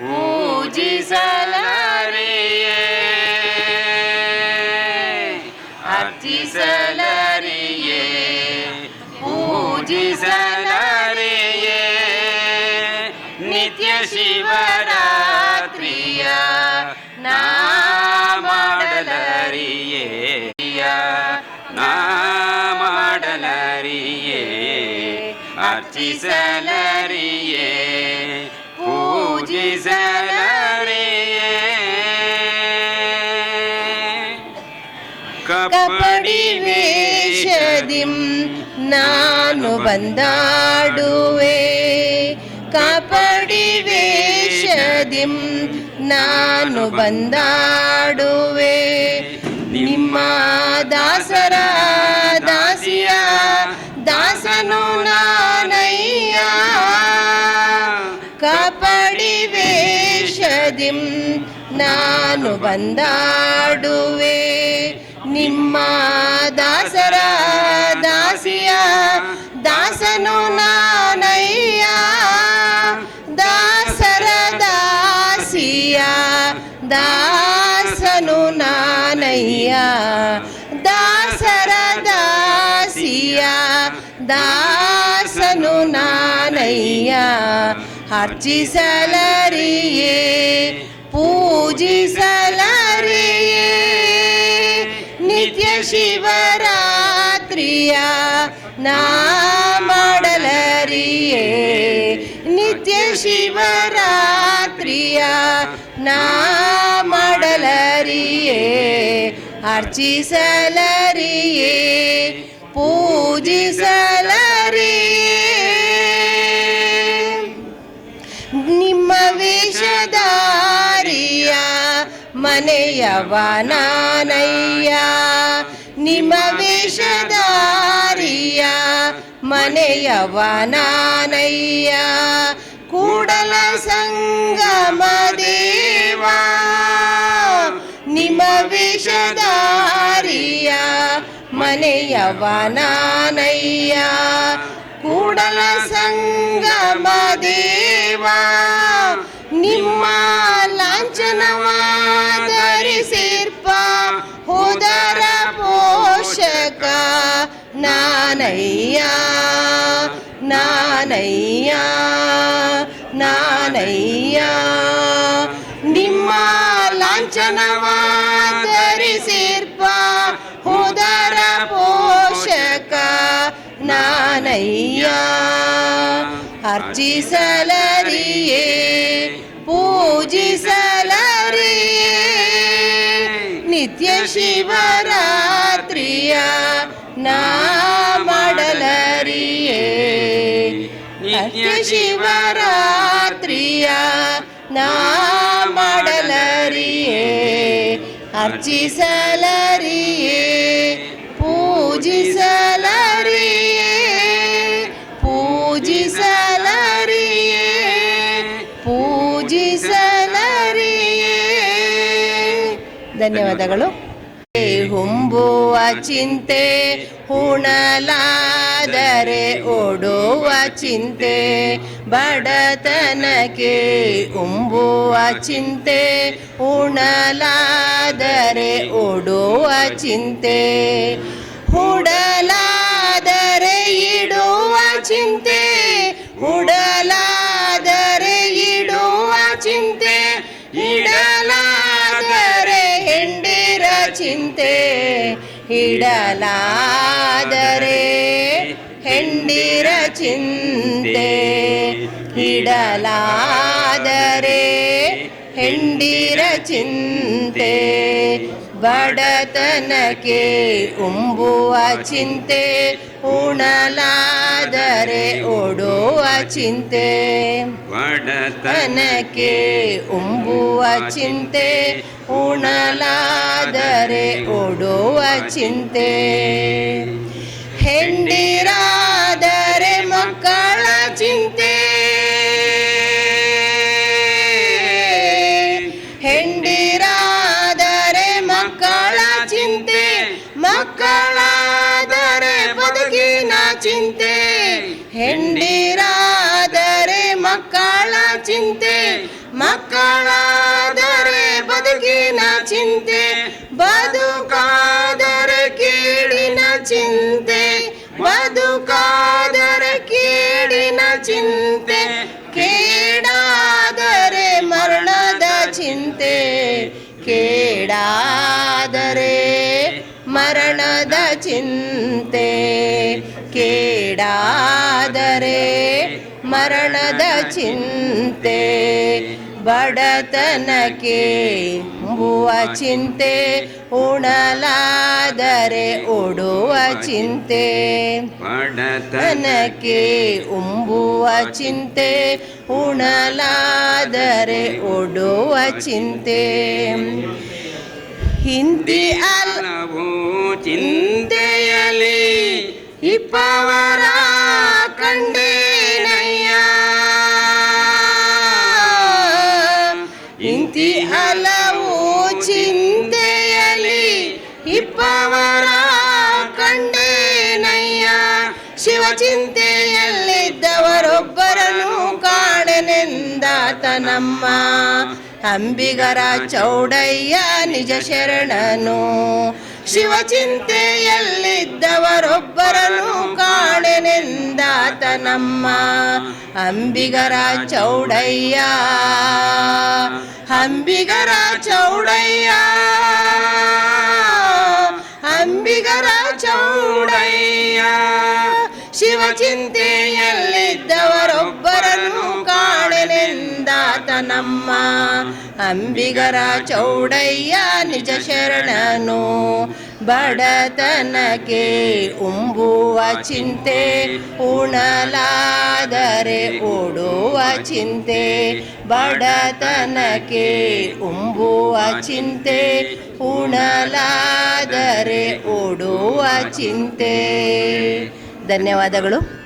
ಪೂಜಿಸಲಾರಿಯೇ ಅರ್ಚಿಸಲಾರಿಯೇ ಪೂಜಿಸಲಾರಿಯೇ ನಿತ್ಯ ಶಿವರಾತ್ರಿಯ ನಾ ಮಾಡಲರಿಯೇ ನಾ ಮಾಡಲರಿಯೇ ಅರ್ಚಿಸಲರಿಯೇ ಪೂಜಿಸಲರಿಯೇ. ಕಪಡಿ ವೇಷದಿಂ ನಾನು ಬಂದಾಡುವೆ. ಕಪಡಿ ವೇಷದಿಂ ನಾನು ಬಂದಾಡುವೆ. ನಿಮ್ಮ ದಾಸರ ನಾನು ಬಂದಾಡುವೆ. ನಿಮ್ಮ ದಾಸರ ದಾಸಿಯ ದಾಸನು ನಾನಯ್ಯ. ದಾಸರ ದಾಸಿಯ ದಾಸನು ನಾನಯ್ಯ. ದಾಸರ ದಾಸಿಯ ದಾಸನು ನಾನಯ್ಯ. ಅರ್ಚಿಸಲರಿಯೇ ಪೂಜಿಸಲರಿಯೇ. ನಿತ್ಯ ಶಿವರಾತ್ರಿಯ ನಾ ಮಾಡಲರಿಯೇ ನಿತ್ಯ ಶಿವರಾತ್ರಿಯ ನಾ ಮಾಡಲರಿಯೇ ಅರ್ಚಿಸಲರಿಯೇ ಪೂಜಿಸಲರಿಯೇ ಮನೆಯವ ನಾನಯ್ಯ ನಿಮ್ಮ ವೇಷಧಾರಿಯ ಮನೆಯವನಾನಯ್ಯ ಕೂಡಲ ಸಂಗಮ ದೇವ ನಿಮ್ಮ ವೇಷಧಾರಿಯ ಮನೆಯವನಾನಯ್ಯ ಕೂಡಲ ಸಂಗಮ ದೇವ. ನಾನಯ್ಯ ನಾನಯ್ಯ ನಾನಯ್ಯ ನಿಮ್ಮ ಲಾಂಛನವ ಧರಿಸಿರ್ಪ ಹೋದರ ಪೋಷಕ ನಾನಯ್ಯ ಅರ್ಚಿಸಲರಿಯೇ ಪೂಜಿಸಲರಿಯೇ ನಿತ್ಯ ಶಿವರಾತ್ರಿಯ ನಾ ನಿತ್ಯ ಶಿವರಾತ್ರಿಯ ನಾ ಮಾಡಲರಿಯೇ. ಅರ್ಚಿಸಲರಿಯೇ ಪೂಜಿಸಲರಿಯೇ ಪೂಜಿಸಲರಿಯೇ ಪೂಜಿಸಲರಿಯೇ ಧನ್ಯವಾದಗಳು. ಹುಂಬುವ ಚಿಂತೆ ಹುಣಲಾದರೆ ಓಡುವ ಚಿಂತೆ ಬಡತನಕ್ಕೆ ಉಂಬುವ ಚಿಂತೆ ಉಣಲಾದರೆ ಓಡುವ ಚಿಂತೆ ಚಿಂತೆ ಇಡಲಾದರೆ ಹೆಂಡಿರ ಚಿಂತೆ ಇಡಲಾದರೆ ಹೆಂಡಿರ ಚಿಂತೆ ಬಡತನಕ್ಕೆ ಉಂಬುವ ಚಿಂತೆ ಉಣಲಾದರೆ ಓಡುವ ಚಿಂತೆ. ಬಡತನಕ್ಕೆ ತನಕ್ಕೆ ಉಂಬುವ ಚಿಂತೆ. ಉಣಲಾದರೆ ಓಡುವ ಚಿಂತೆ. ಹೆಂಡಿರಾದರೆ ಮಕ್ಕಳ ಚಿಂತೆ, ಮಕ್ಕಳಾದರೆ ಬದುಕಿನ ಚಿಂತೆ, ಬದುಕಾದರೆ ಕೇಳಿನ ಚಿಂತೆ, ಬದುಕಾದರೆ ಕೇಳಿನ ಚಿಂತೆ, ಕೇಡಾದರೆ ಮರಣದ ಚಿಂತೆ, ಕೇಡಾದರೆ ಮರಣದ ಚಿಂತೆ ಕೇಡಾದರೆ ಮರಣದ ಚಿಂತೆ, ಬಡತನಕ್ಕೆ ಉಂಬುವ ಚಿಂತೆ, ಉಣಲಾದರೆ ಉಡುವ ಚಿಂತೆ, ಬಡತನಕ್ಕೆ ತನಕ್ಕೆ ಉಂಬುವ ಚಿಂತೆ, ಉಣಲಾದರೆ ಉಡುವ ಚಿಂತೆ. ಹಿಂದಿ ಅಲ್ಲವೋ ಚಿಂತೆಯಲಿ ಇಪ್ಪವರ ಚಿಂತೆಯಲ್ಲಿದ್ದವರೊಬ್ಬರನ್ನು ಕಾಣನೆಂದಾತನಮ್ಮ. ಅಂಬಿಗರ ಚೌಡಯ್ಯ ನಿಜ ಶರಣನು. ಶಿವಚಿಂತೆಯಲ್ಲಿದ್ದವರೊಬ್ಬರನ್ನು ಚಿಂತೆಯಲ್ಲಿದ್ದವರೊಬ್ಬರನ್ನು ಕಾಣೆನೆಂದಾತನಮ್ಮ. ಅಂಬಿಗರ ಚೌಡಯ್ಯ. ಅಂಬಿಗರ ಚೌಡಯ್ಯ. ಅಂಬಿಗರ ಚೌಡಯ್ಯ. ಚಿಂತೆಯಲ್ಲಿದ್ದವರೊಬ್ಬರನ್ನು ಕಾಣೆನೆಂದಾತನಮ್ಮ. ಅಂಬಿಗರ ಚೌಡಯ್ಯ ನಿಜ ಶರಣನು. ಬಡತನಕ್ಕೆ ಉಂಬುವ ಚಿಂತೆ ಉಣಲಾದರೆ ಓಡುವ ಚಿಂತೆ. ಬಡತನಕ್ಕೆ ಉಂಬುವ ಚಿಂತೆ ಉಣಲಾದರೆ ಓಡುವ ಚಿಂತೆ. ಧನ್ಯವಾದಗಳು.